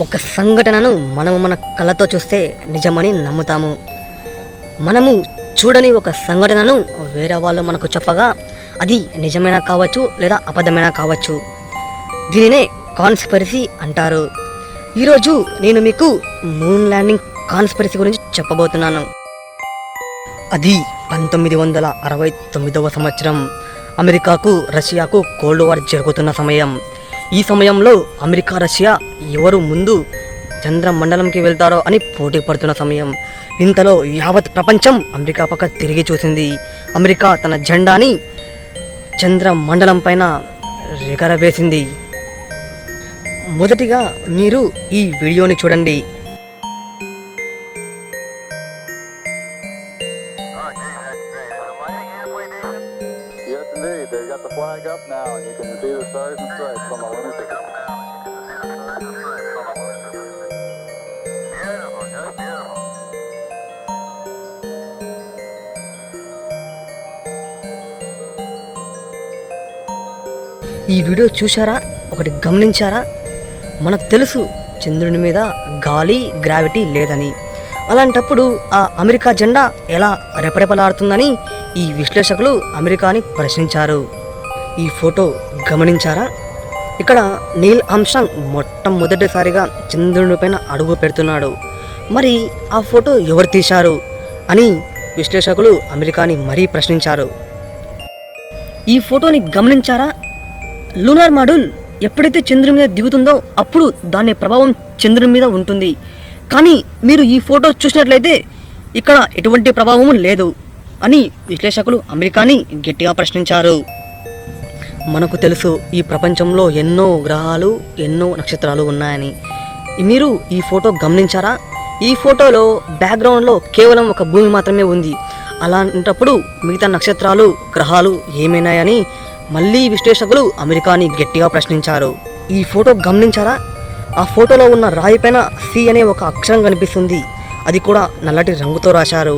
ఒక సంఘటనను మనము మన కళ్ళతో చూస్తే నిజమని నమ్ముతాము. మనము చూడని ఒక సంఘటనను వేరే వాళ్ళు మనకు చెప్పగా అది నిజమైనా కావచ్చు లేదా అబద్ధమైనా కావచ్చు. దీనినే కాన్స్పరసీ అంటారు. ఈరోజు నేను మీకు మూన్ ల్యాండింగ్ కాన్స్పరసీ గురించి చెప్పబోతున్నాను. అది పంతొమ్మిది వందల అరవై తొమ్మిదవ సంవత్సరం. అమెరికాకు రష్యాకు కోల్డ్ వార్ జరుగుతున్న సమయం. ఈ సమయంలో అమెరికా రష్యా ఎవరు ముందు చంద్ర మండలంకి వెళ్తారో అని పోటీ పడుతున్న సమయం. ఇంతలో యావత్ ప్రపంచం అమెరికా పక్క తిరిగి చూసింది. అమెరికా తన జెండాని చంద్ర మండలం పైన ఎగరవేసింది మొదటిగా మీరు ఈ వీడియోని చూడండి. They've got the flag up now, and you can see the stars and stripes on the lunatic. ఈ వీడియో చూసారా ఒకటి గమనించారా మనకు తెలుసు చంద్రుని మీద గాలి గ్రావిటీ లేదని అలాంటప్పుడు ఆ అమెరికా జెండా ఎలా రెపరెపలాడుతుందని ఈ విశ్లేషకులు అమెరికాని ప్రశ్నించారు. ఈ ఫోటో గమనించారా? ఇక్కడ నీల్ అంశాంగ్ మొట్టమొదటిసారిగా చంద్రుని పైన అడుగు పెడుతున్నాడు. మరి ఆ ఫోటో ఎవరు తీశారు? అని విశ్లేషకులు అమెరికాని మరీ ప్రశ్నించారు. ఈ ఫోటోని గమనించారా? లూనార్ మాడ్యూల్ ఎప్పుడైతే చంద్రుని మీద దిగుతుందో అప్పుడు దాని ప్రభావం చంద్రుని మీద ఉంటుంది. కానీ మీరు ఈ ఫోటో చూసినట్లయితే ఇక్కడ ఎటువంటి ప్రభావము లేదు అని విశ్లేషకులు అమెరికాని గట్టిగా ప్రశ్నించారు. మనకు తెలుసు ఈ ప్రపంచంలో ఎన్నో గ్రహాలు ఎన్నో నక్షత్రాలు ఉన్నాయని. మీరు ఈ ఫోటో గమనించారా? ఈ ఫోటోలో బ్యాక్గ్రౌండ్లో కేవలం ఒక భూమి మాత్రమే ఉంది. అలాంటప్పుడు మిగతా నక్షత్రాలు గ్రహాలు ఏమైనాయని మళ్ళీ విశ్లేషకులు అమెరికాని గట్టిగా ప్రశ్నించారు. ఈ ఫోటో గమనించారా? ఆ ఫోటోలో ఉన్న రాయి పైన సి అనే ఒక అక్షరం కనిపిస్తుంది. అది కూడా నల్లటి రంగుతో రాశారు.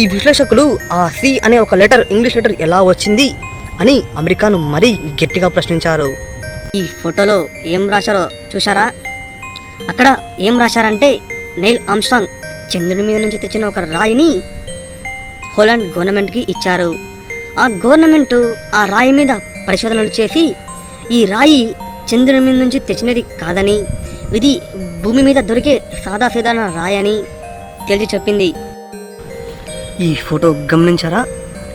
ఈ విశ్లేషకులు ఆ సి అనే ఒక లెటర్ ఇంగ్లీష్ లెటర్ ఎలా వచ్చింది అని అమెరికాను మరీ గట్టిగా ప్రశ్నించారు. ఈ ఫోటోలో ఏం రాశారో చూసారా అక్కడ ఏం రాశారంటే నెయిల్ ఆమ్స్ట్రాంగ్ చంద్రుని మీద నుంచి తెచ్చిన ఒక రాయిని హోలాండ్ గవర్నమెంట్కి ఇచ్చారు. ఆ గవర్నమెంట్ ఆ రాయి మీద పరిశోధనలు చేసి ఈ రాయి చంద్రుని మీద నుంచి తెచ్చినది కాదని ఇది భూమి మీద దొరికే సాదాసీదాన రాయి అని తేల్చి చెప్పింది. ఈ ఫోటో గమనించారా?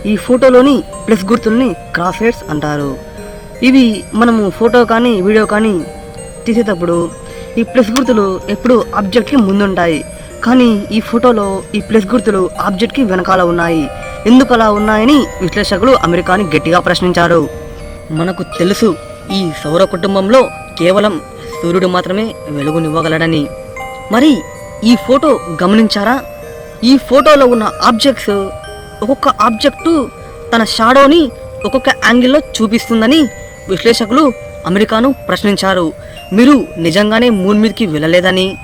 ఈ ఫోటోలోని ప్లస్ గుర్తుల్ని క్రాస్ హెడ్స్ అంటారు. ఇవి మనము ఫోటో కానీ వీడియో కానీ తీసేటప్పుడు ఈ ప్లస్ గుర్తులు ఎప్పుడు ఆబ్జెక్ట్కి ముందుంటాయి. కానీ ఈ ఫోటోలో ఈ ప్లస్ గుర్తులు ఆబ్జెక్ట్కి వెనకాల ఉన్నాయి. ఎందుకు అలా ఉన్నాయని విశ్లేషకులు అమెరికాని గట్టిగా ప్రశ్నించారు. మనకు తెలుసు ఈ సౌర కుటుంబంలో కేవలం సూర్యుడు మాత్రమే వెలుగునివ్వగలడని. మరి ఈ ఫోటో గమనించారా? ఈ ఫోటోలో ఉన్న ఆబ్జెక్ట్స్ ఒక్కొక్క ఆబ్జెక్టు తన షాడోని ఒక్కొక్క యాంగిల్లో చూపిస్తుందని విశ్లేషకులు అమెరికాను ప్రశ్నించారు. మీరు నిజంగానే మూన్ మీదకి వెళ్ళలేదని.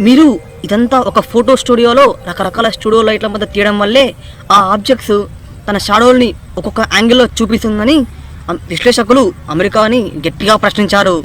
మీరు ఇదంతా ఒక ఫోటో స్టూడియోలో రకరకాల స్టూడియో లైట్ల మధ్య తీయడం వల్లే ఆ ఆబ్జెక్ట్స్ తన షాడోల్ని ఒక్కొక్క యాంగిల్లో చూపిస్తుందని విశ్లేషకులు అమెరికాని గట్టిగా ప్రశ్నించారు.